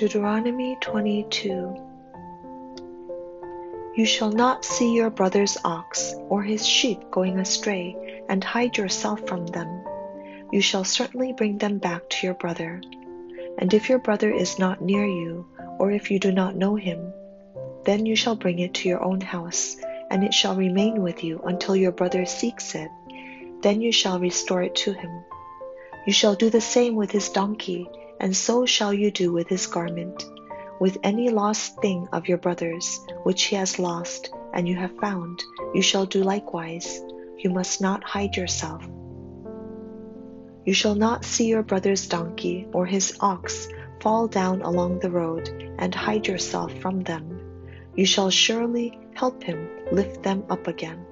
Deuteronomy 22 You shall not see your brother's ox or his sheep going astray, and hide yourself from them. You shall certainly bring them back to your brother. And if your brother is not near you, or if you do not know him, then you shall bring it to your own house, and it shall remain with you until your brother seeks it. Then you shall restore it to him. You shall do the same with his donkey, and so shall you do with his garment. With any lost thing of your brother's, which he has lost, and you have found, you shall do likewise. You must not hide yourself. You shall not see your brother's donkey or his ox fall down along the road, and hide yourself from them. You shall surely help him lift them up again.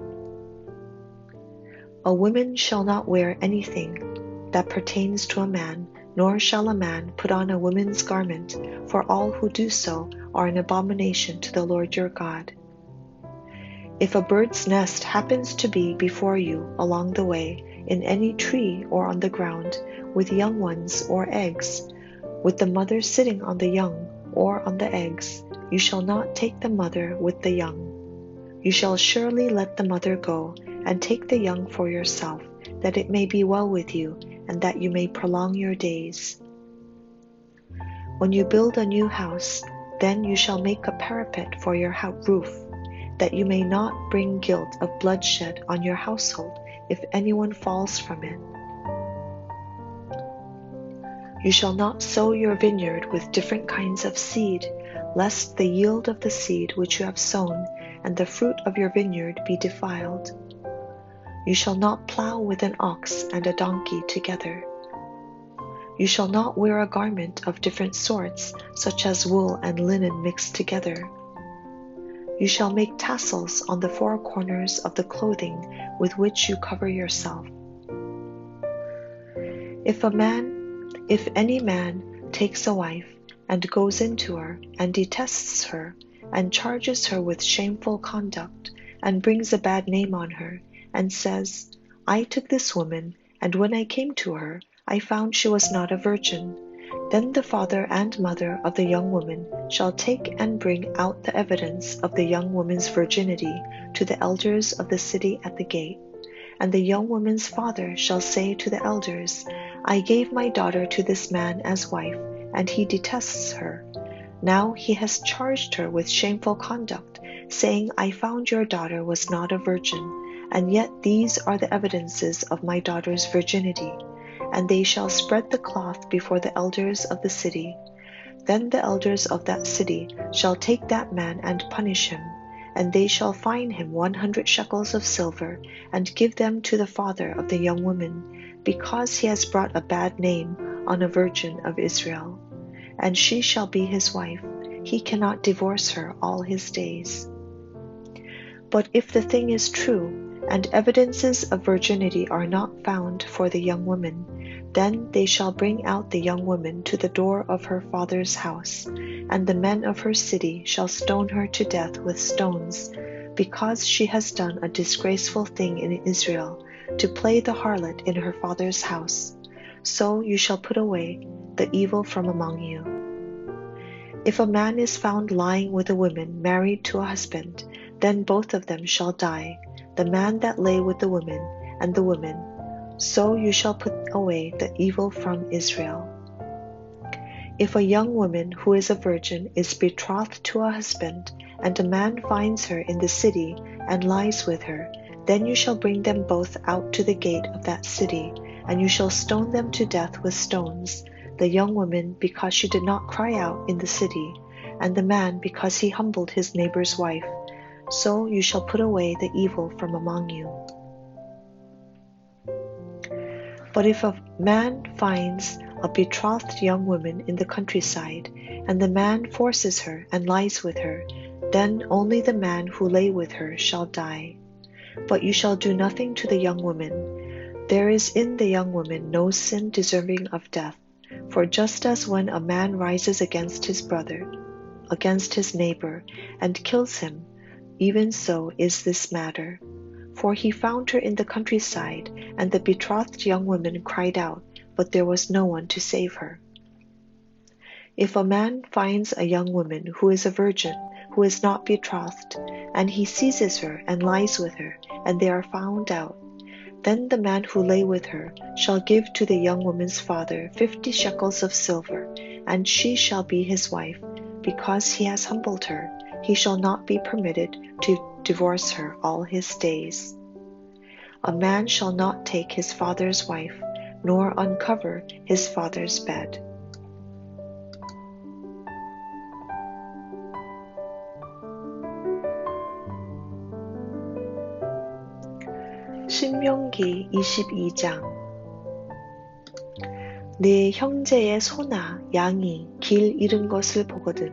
A woman shall not wear anything that pertains to a man, nor shall a man put on a woman's garment, for all who do so are an abomination to the Lord your God. If a bird's nest happens to be before you along the way, in any tree or on the ground, with young ones or eggs, with the mother sitting on the young or on the eggs, you shall not take the mother with the young. You shall surely let the mother go, and take the young for yourself, that it may be well with you, and that you may prolong your days. When you build a new house, then you shall make a parapet for your roof, that you may not bring guilt of bloodshed on your household if anyone falls from it. You shall not sow your vineyard with different kinds of seed, lest the yield of the seed which you have sown and the fruit of your vineyard be defiled. You shall not plow with an ox and a donkey together. You shall not wear a garment of different sorts, such as wool and linen mixed together. You shall make tassels on the four corners of the clothing with which you cover yourself. If a man, if any man takes a wife and goes into her and detests her and charges her with shameful conduct and brings a bad name on her and says, I took this woman, and when I came to her, I found she was not a virgin. Then the father and mother of the young woman shall take and bring out the evidence of the young woman's virginity to the elders of the city at the gate. And the young woman's father shall say to the elders, I gave my daughter to this man as wife, and he detests her. Now he has charged her with shameful conduct, saying, I found your daughter was not a virgin, and yet these are the evidences of my daughter's virginity. And they shall spread the cloth before the elders of the city. Then the elders of that city shall take that man and punish him, and they shall fine him one hundred shekels of silver, and give them to the father of the young woman, because he has brought a bad name on a virgin of Israel. And she shall be his wife. He cannot divorce her all his days. But if the thing is true, and evidences of virginity are not found for the young woman, then they shall bring out the young woman to the door of her father's house, and the men of her city shall stone her to death with stones, because she has done a disgraceful thing in Israel, to play the harlot in her father's house. So you shall put away the evil from among you. If a man is found lying with a woman married to a husband, then both of them shall die, the man that lay with the woman, and the woman. So you shall put away the evil from Israel. If a young woman who is a virgin is betrothed to a husband, and a man finds her in the city and lies with her, then you shall bring them both out to the gate of that city, and you shall stone them to death with stones, the young woman because she did not cry out in the city, and the man because he humbled his neighbor's wife. So you shall put away the evil from among you. But if a man finds a betrothed young woman in the countryside, and the man forces her and lies with her, then only the man who lay with her shall die. But you shall do nothing to the young woman. There is in the young woman no sin deserving of death. For just as when a man rises against his brother, against his neighbor, and kills him, even so is this matter. For he found her in the countryside, and the betrothed young woman cried out, but there was no one to save her. If a man finds a young woman who is a virgin, who is not betrothed, and he seizes her and lies with her, and they are found out, then the man who lay with her shall give to the young woman's father fifty shekels of silver, and she shall be his wife, because he has humbled her He shall not be permitted to divorce her all his days. A man shall not take his father's wife, nor uncover his father's bed. 신명기 22장 내 형제의 소나 양이 길 잃은 것을 보거든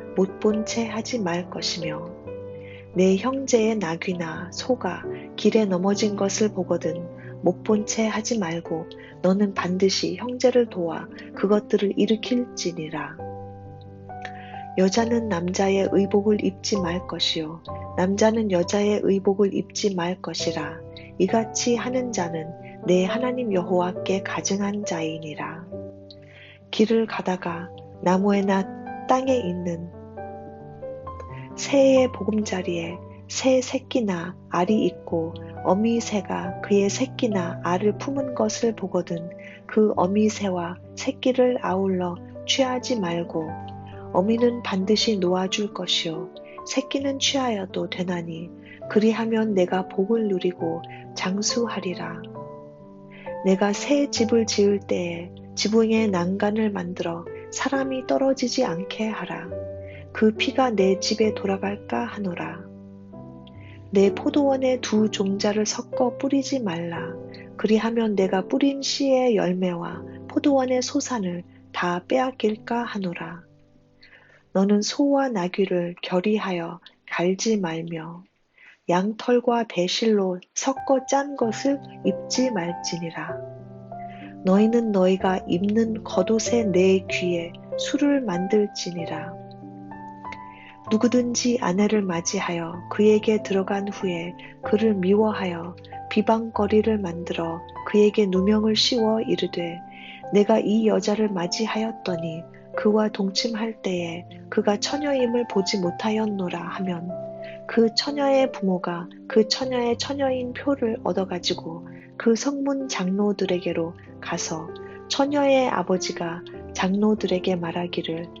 못 본 채 하지 말 것이며 내 형제의 나귀나 소가 길에 넘어진 것을 보거든 못 본 채 하지 말고 너는 반드시 형제를 도와 그것들을 일으킬지니라. 여자는 남자의 의복을 입지 말 것이요 남자는 여자의 의복을 입지 말 것이라 이같이 하는 자는 내 하나님 여호와께 가증한 자이니라. 길을 가다가 나무에나 땅에 있는 새의 보금자리에 새 새끼나 알이 있고 어미 새가 그의 새끼나 알을 품은 것을 보거든 그 어미 새와 새끼를 아울러 취하지 말고 어미는 반드시 놓아줄 것이요 새끼는 취하여도 되나니 그리하면 내가 복을 누리고 장수하리라. 내가 새 집을 지을 때에 지붕에 난간을 만들어 사람이 떨어지지 않게 하라. 그 피가 내 집에 돌아갈까 하노라. 내 포도원에 두 종자를 섞어 뿌리지 말라. 그리하면 내가 뿌린 씨의 열매와 포도원의 소산을 다 빼앗길까 하노라. 너는 소와 나귀를 결의하여 갈지 말며 양털과 배실로 섞어 짠 것을 입지 말지니라. 너희는 너희가 입는 겉옷의 내 귀에 술을 만들지니라. 누구든지 아내를 맞이하여 그에게 들어간 후에 그를 미워하여 비방거리를 만들어 그에게 누명을 씌워 이르되 내가 이 여자를 맞이하였더니 그와 동침할 때에 그가 처녀임을 보지 못하였노라 하면 그 처녀의 부모가 그 처녀의 처녀인 표를 얻어가지고 그 성문 장로들에게로 가서 처녀의 아버지가 장로들에게 말하기를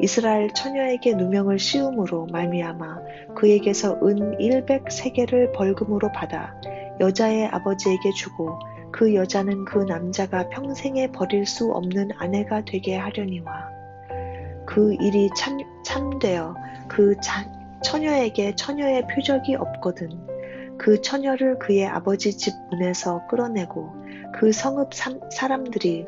이스라엘 처녀에게 누명을 씌움으로 말미암아 그에게서 은 100세계를 벌금으로 받아 여자의 아버지에게 주고 그 여자는 그 남자가 평생에 버릴 수 없는 아내가 되게 하려니와 그 일이 참, 참되어 그 자, 처녀에게 처녀의 표적이 없거든. 그 처녀를 그의 아버지 집 문에서 끌어내고 그 성읍 사람들이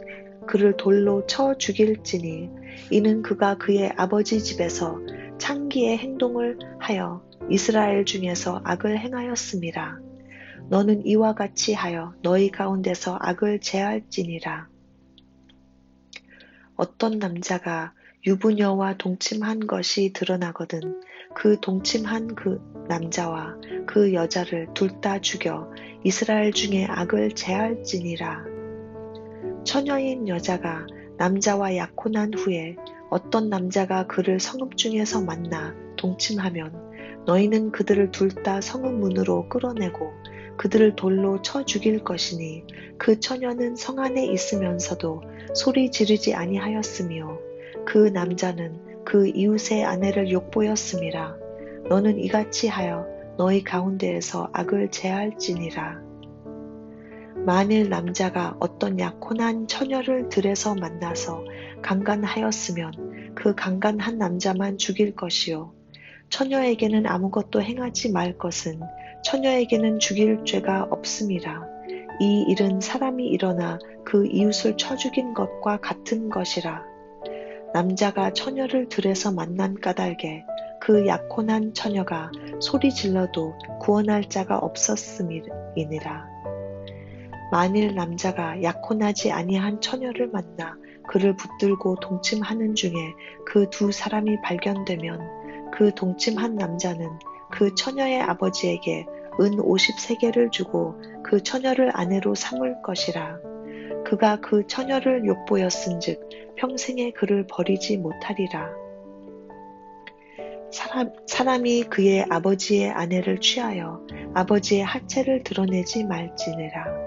그를 돌로 쳐 죽일지니 이는 그가 그의 아버지 집에서 창기의 행동을 하여 이스라엘 중에서 악을 행하였습니다. 너는 이와 같이 하여 너희 가운데서 악을 제할지니라. 어떤 남자가 유부녀와 동침한 것이 드러나거든 그 동침한 그 남자와 그 여자를 둘 다 죽여 이스라엘 중에 악을 제할지니라. 처녀인 여자가 남자와 약혼한 후에 어떤 남자가 그를 성읍 중에서 만나 동침하면 너희는 그들을 둘 다 성읍 문으로 끌어내고 그들을 돌로 쳐 죽일 것이니 그 처녀는 성 안에 있으면서도 소리 지르지 아니하였으며 그 남자는 그 이웃의 아내를 욕보였음이라 너는 이같이 하여 너희 가운데에서 악을 제할지니라 만일 남자가 어떤 약혼한 처녀를 들에서 만나서 강간하였으면 그 강간한 남자만 죽일 것이요. 처녀에게는 아무것도 행하지 말 것은 처녀에게는 죽일 죄가 없음이라 이 일은 사람이 일어나 그 이웃을 쳐 죽인 것과 같은 것이라. 남자가 처녀를 들에서 만난 까닭에 그 약혼한 처녀가 소리 질러도 구원할 자가 없었음이니라. 만일 남자가 약혼하지 아니한 처녀를 만나 그를 붙들고 동침하는 중에 그 두 사람이 발견되면 그 동침한 남자는 그 처녀의 아버지에게 은 50세계를 주고 그 처녀를 아내로 삼을 것이라. 그가 그 처녀를 욕보였은즉 평생에 그를 버리지 못하리라. 사람, 사람이 그의 아버지의 아내를 취하여 아버지의 하체를 드러내지 말지니라.